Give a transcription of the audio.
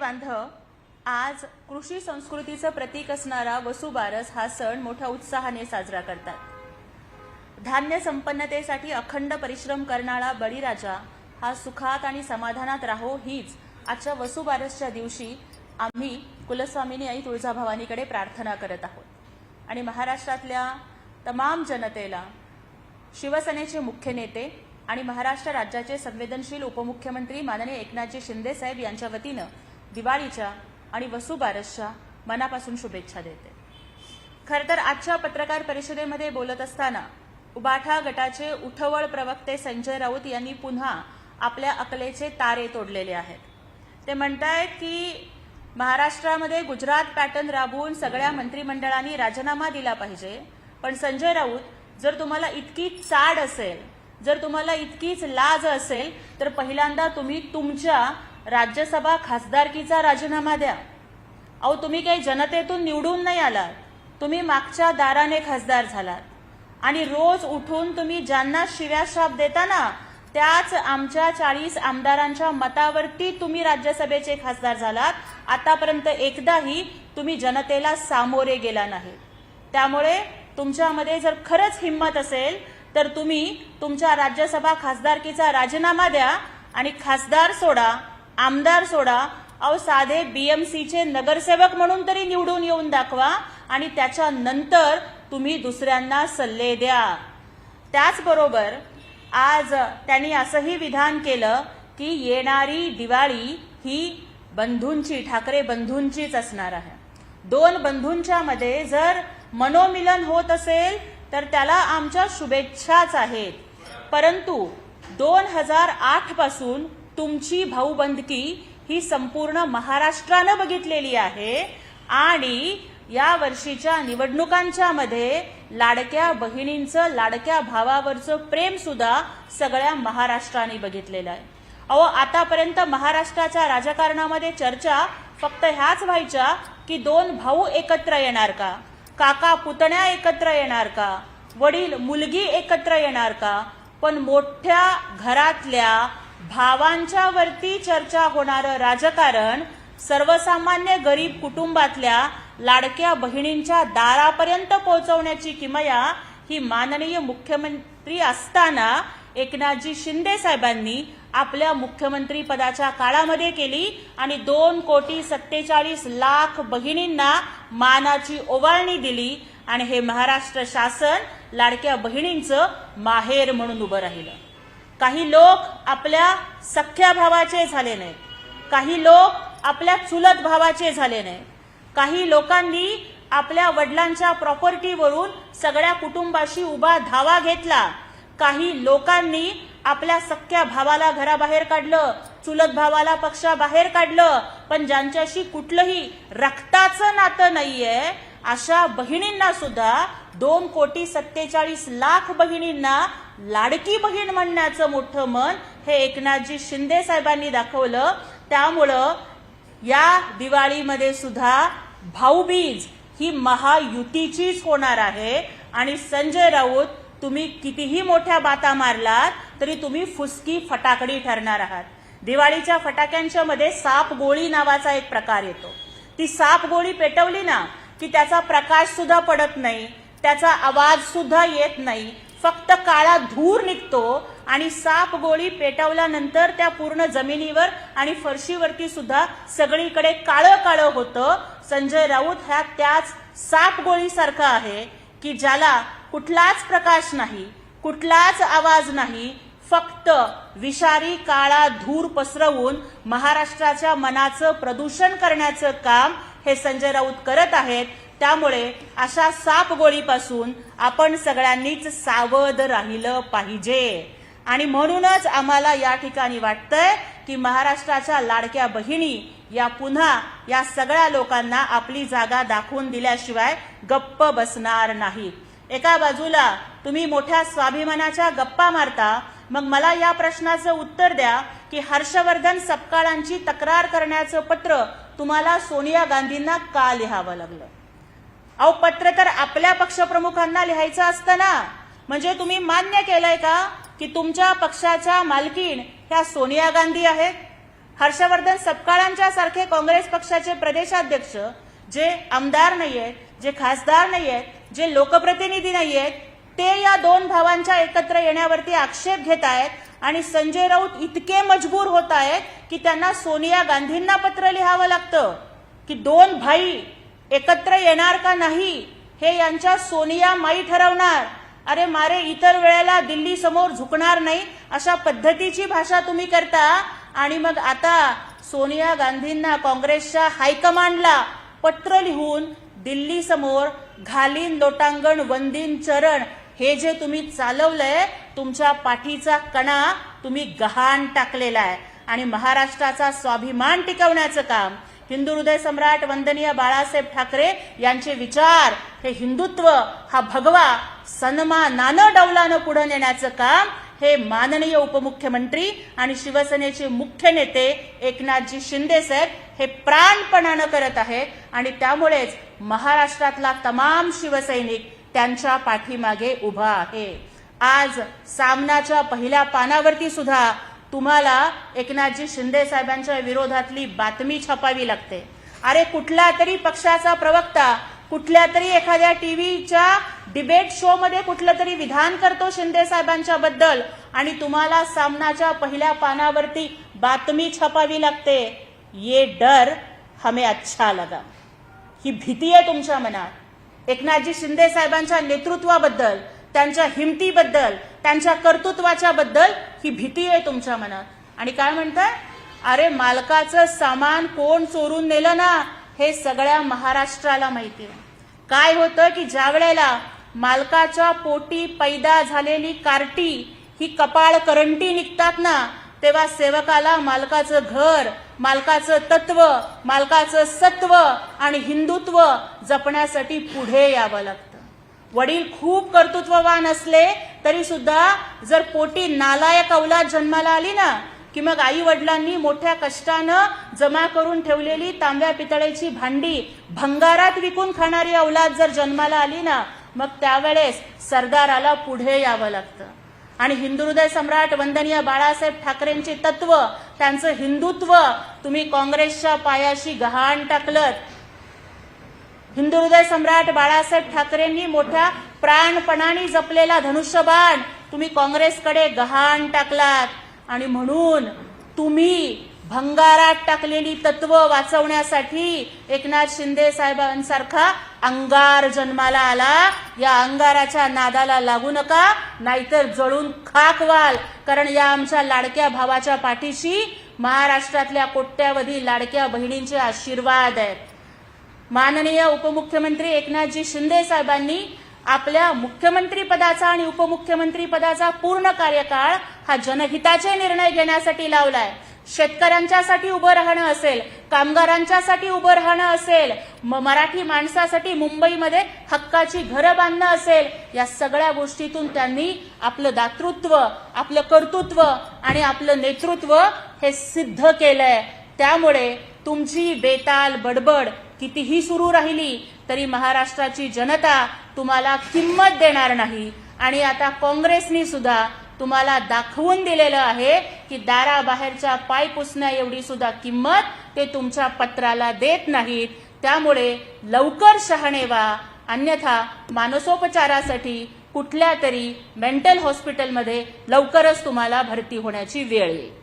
बांधव आज कृषी संस्कृतीचं प्रतीक असणारा वसुबारस हा सण मोठ्या उत्साहाने साजरा करतात. धान्य संपन्नतेसाठी अखंड परिश्रम करणारा बळीराजा हा सुखात आणि समाधानात राहो हीच आजच्या वसुबारसच्या दिवशी आम्ही कुलस्वामिनी आई तुळजाभवानीकडे प्रार्थना करत आहोत. आणि महाराष्ट्रातल्या तमाम जनतेला शिवसेनेचे मुख्य नेते आणि महाराष्ट्र राज्याचे संवेदनशील उपमुख्यमंत्री माननीय एकनाथजी शिंदे साहेब यांच्या वतीनं दिवाळीच्या आणि वसुबारसच्या मनापासून शुभेच्छा देते. खरं तर आजच्या पत्रकार परिषदेमध्ये बोलत असताना उबाठा गटाचे उठवळ प्रवक्ते संजय राऊत यांनी पुन्हा आपल्या अकलेचे तारे तोडलेले आहेत. ते म्हणतायत की महाराष्ट्रामध्ये गुजरात पॅटर्न राबवून सगळ्या मंत्रिमंडळांनी राजीनामा दिला पाहिजे पण संजय राऊत जर तुम्हाला इतकी चाड असेल जर तुम्हाला इतकीच लाज असेल तर पहिल्यांदा तुम्ही तुमच्या राज्यसभा खासदारकीचा राजीनामा द्या. अहो तुम्ही काही जनतेतून निवडून नाही आलात. तुम्ही मागच्या दाराने खासदार झालात. आणि रोज उठून तुम्ही ज्यांना शिव्या देता ना त्याच आमच्या चाळीस आमदारांच्या मतावरती तुम्ही राज्यसभेचे खासदार झालात. आतापर्यंत एकदाही तुम्ही जनतेला सामोरे गेला नाही. त्यामुळे तुमच्यामध्ये जर खरंच हिंमत असेल तर तुम्ही तुमच्या राज्यसभा खासदारकीचा राजीनामा द्या आणि खासदार सोडा. आमदार सोडा. अहो साधे बीएमसीचे नगरसेवक म्हणून तरी निवडून येऊन दाखवा आणि त्याच्यानंतर तुम्ही दुसऱ्यांना सल्ले द्या. त्याचबरोबर आज त्यांनी असंही विधान केलं की येणारी दिवाळी ही बंधूंची ठाकरे बंधूंचीच असणार आहे. दोन बंधूंच्या मध्ये जर मनोमिलन होत असेल तर त्याला आमच्या शुभेच्छाच आहेत. परंतु दोन हजार आठपासून तुमची भाऊबंदकी ही संपूर्ण महाराष्ट्रानं बघितलेली आहे आणि या वर्षीच्या निवडणुकांच्या मध्ये लाडक्या बहिणींचं लाडक्या भावावरचं प्रेम सुद्धा सगळ्या महाराष्ट्राने बघितलेलं आहे. अहो आतापर्यंत महाराष्ट्राच्या राजकारणामध्ये चर्चा फक्त ह्याच व्हायच्या की दोन भाऊ एकत्र येणार का? काका पुतण्या एकत्र येणार का? वडील मुलगी एकत्र येणार का? पण मोठ्या घरातल्या भावांच्या वरती चर्चा होणारं राजकारण सर्वसामान्य गरीब कुटुंबातल्या लाडक्या बहिणींच्या दारापर्यंत पोहोचवण्याची किमया ही माननीय मुख्यमंत्री असताना एकनाथजी शिंदे साहेबांनी आपल्या मुख्यमंत्री पदाच्या काळामध्ये केली आणि दोन कोटी सत्तेचाळीस लाख बहिणींना मानाची ओवाळणी दिली आणि हे महाराष्ट्र शासन लाडक्या बहिणींचं माहेर म्हणून उभं राहिलं. काही लोक आपल्या सख्या भावाचे झाले नाहीत. काही लोक आपल्या चुलत भावाचे झाले नाहीत. काही लोकांनी आपल्या वडिलांच्या प्रॉपर्टीवरून सगळ्या कुटुंबाशी उभा धावा घेतला. काही लोकांनी आपल्या सख्या भावाला घराबाहेर काढलं चुलत भावाला पक्षाबाहेर काढलं पण ज्यांच्याशी कुठलंही रक्ताचं नातं नाहीये अशा बहिणींना सुद्धा दोन कोटी सत्तेचाळीस लाख बहिणींना लाडकी बहीण म्हणण्याचं मोठं मन हे एकनाथजी शिंदे साहेबांनी दाखवलं. त्यामुळं या दिवाळीमध्ये सुद्धा भाऊबीज ही महायुतीचीच होणार आहे. आणि संजय राऊत तुम्ही कितीही मोठ्या बाता मारलात तरी तुम्ही फुसकी फटाकडी ठरणार आहात. दिवाळीच्या फटाक्यांच्या मध्ये साप गोळी नावाचा एक प्रकार येतो. ती साप गोळी पेटवली ना की त्याचा प्रकाश सुद्धा पडत नाही त्याचा आवाज सुद्धा येत नाही फक्त काळा धूर निघतो आणि साप गोळी पेटवल्यानंतर त्या पूर्ण जमिनीवर आणि फरशीवरती सुद्धा सगळीकडे काळं काळं होतं. संजय राऊत ह्या त्याच साप गोळीसारखा आहे की ज्याला कुठलाच प्रकाश नाही कुठलाच आवाज नाही फक्त विषारी काळा धूर पसरवून महाराष्ट्राच्या मनाचं प्रदूषण करण्याचं काम हे संजय राऊत करत आहेत. त्यामुळे अशा साप गोळीपासून आपण सगळ्यांनीच सावध राहिलं पाहिजे. आणि म्हणूनच आम्हाला या ठिकाणी वाटतंय की महाराष्ट्राच्या लाडक्या बहिणी या पुन्हा या सगळ्या लोकांना आपली जागा दाखवून दिल्याशिवाय गप्प बसणार नाही. एका बाजूला तुम्ही मोठ्या स्वाभिमानाच्या गप्पा मारता मग मला या प्रश्नाचं उत्तर द्या की हर्षवर्धन सपकाळांची तक्रार करण्याचं पत्र तुम्हाला सोनिया गांधींना का लिहावं लागलं? अहो पत्र तर आपल्या पक्षप्रमुखांना लिहायचं असतं ना. म्हणजे तुम्ही मान्य केलंय का की तुमच्या पक्षाच्या मालकीण ह्या सोनिया गांधी आहेत? हर्षवर्धन सपकाळांच्या सारखे काँग्रेस पक्षाचे प्रदेशाध्यक्ष जे आमदार नाहीयेत जे खासदार नाहीयेत जे लोकप्रतिनिधी नाहीयेत ते या दोन भावांच्या एकत्र येण्यावरती आक्षेप घेत आहेत आणि संजय राऊत इतके मजबूर होत आहेत की त्यांना सोनिया गांधींना पत्र लिहावं लागतं. की दोन भाई एकत्र येणार का नाही हे यांच्या सोनिया माई ठरवणार. अरे मारे इतर वेळेला दिल्ली समोर झुकणार नाही अशा पद्धतीची भाषा तुम्ही करता. आणि मग आता सोनिया गांधींना काँग्रेसच्या हायकमांडला पत्र लिहून दिल्ली समोर घालीन लोटांगण वंदीन चरण हे जे तुम्ही चालवलंय तुमच्या पाठीचा कणा तुम्ही गहाण टाकलेला आहे. आणि महाराष्ट्राचा स्वाभिमान टिकवण्याचं काम हिंदू हृदय सम्राट वंदनीय बाळासाहेब ठाकरे यांचे विचार हे हिंदुत्व हा भगवा सन्मानानं डौलानं पुढे नेण्याचं काम हे माननीय उपमुख्यमंत्री आणि शिवसेनेचे मुख्य नेते एकनाथजी शिंदे साहेब हे प्राणपणानं करत आहे आणि त्यामुळेच महाराष्ट्रातला तमाम शिवसैनिक त्यांच्या पाठीमागे उभा आहे. आज सामनाच्या पहिल्या पानावरती सुद्धा तुम्हाला एकनाथजी शिंदे साहेबांच्या विरोधातली बातमी छापावी लागते. अरे कुठला तरी पक्षाचा प्रवक्ता कुठल्या तरी एखाद्या टीव्हीच्या डिबेट शो मध्ये कुठलं तरी विधान करतो शिंदे साहेबांच्या बद्दल आणि तुम्हाला सामनाच्या पहिल्या पानावरती बातमी छापावी लागते. ये डर हमें अच्छा लगा. ही भीती आहे तुमच्या मनात. एकनाथजी शिंदे साहेबांच्या नेतृत्वाबद्दल त्यांच्या हिमतीबद्दल त्यांच्या कर्तृत्वाच्या बद्दल ही भीती आहे तुमच्या मनात. आणि काय म्हणताय? अरे मालकाचं सामान कोण चोरून नेलं ना हे सगळ्या महाराष्ट्राला माहिती आहे. काय होतं की ज्या वेळेला मालकाच्या पोटी पैदा झालेली कार्टी ही कपाळ करंटी निघतात ना तेव्हा सेवकाला मालकाचं घर मालकाचं तत्व मालकाचं सत्व आणि हिंदुत्व जपण्यासाठी पुढे यावं लागतं. वडील खूप कर्तृत्ववान असले तरी सुद्धा जर पोटी नालायक अवलाद जन्माला आली ना की मग आई वडिलांनी मोठ्या कष्टानं जमा करून ठेवलेली तांब्या पितळेची भांडी भंगारात विकून खाणारी अवलाद जर जन्माला आली ना मग त्यावेळेस सरदाराला पुढे यावं लागतं. आणि हिंदू हृदय सम्राट वंदनीय बाळासाहेब ठाकरेंची तत्व त्यांचं हिंदुत्व तुम्ही काँग्रेसच्या पायाशी गहाण टाकलं हिंदू हृदय सम्राट बाळासाहेब ठाकरेंनी मोठ्या प्राणपणाने जपलेला धनुष्यबाण तुम्ही काँग्रेसकडे गहाण टाकलात. आणि म्हणून तुम्ही भंगारात टाकलेली तत्व वाचवण्यासाठी एकनाथ शिंदे साहेबांसारखा अंगार जन्माला आला. या अंगाराच्या नादाला लागू नका नाहीतर जळून खाक व्हाल. कारण या आमच्या लाडक्या भावाच्या पाठीशी महाराष्ट्रातल्या कोट्यावधी लाडक्या बहिणींचे आशीर्वाद आहेत. माननीय उपमुख्यमंत्री एकनाथजी शिंदे साहेबांनी आपल्या मुख्यमंत्री पदाचा आणि उपमुख्यमंत्री पदाचा पूर्ण कार्यकाळ हा जनहिताचे निर्णय घेण्यासाठी लावलाय. शेतकऱ्यांच्यासाठी उभं राहणं असेल कामगारांच्यासाठी उभं राहणं असेल म- मराठी माणसासाठी मुंबईमध्ये हक्काची घरं बांधणं असेल या सगळ्या गोष्टीतून त्यांनी आपलं दातृत्व आपलं कर्तृत्व आणि आपलं नेतृत्व हे सिद्ध केलंय. त्यामुळे तुमची बेताल बडबड कितीही सुरू राहिली तरी महाराष्ट्राची जनता तुम्हाला किंमत देणार नाही. आणि आता काँग्रेसनी सुद्धा तुम्हाला दाखवून दिलेलं आहे की दाराबाहेरच्या पाय पुसण्या एवढी सुद्धा किंमत ते तुमच्या पत्राला देत नाहीत. त्यामुळे लवकर शहाणे व्हा. अन्यथा मानसोपचारासाठी कुठल्या तरी मेंटल हॉस्पिटलमध्ये लवकरच तुम्हाला भरती होण्याची वेळ येईल.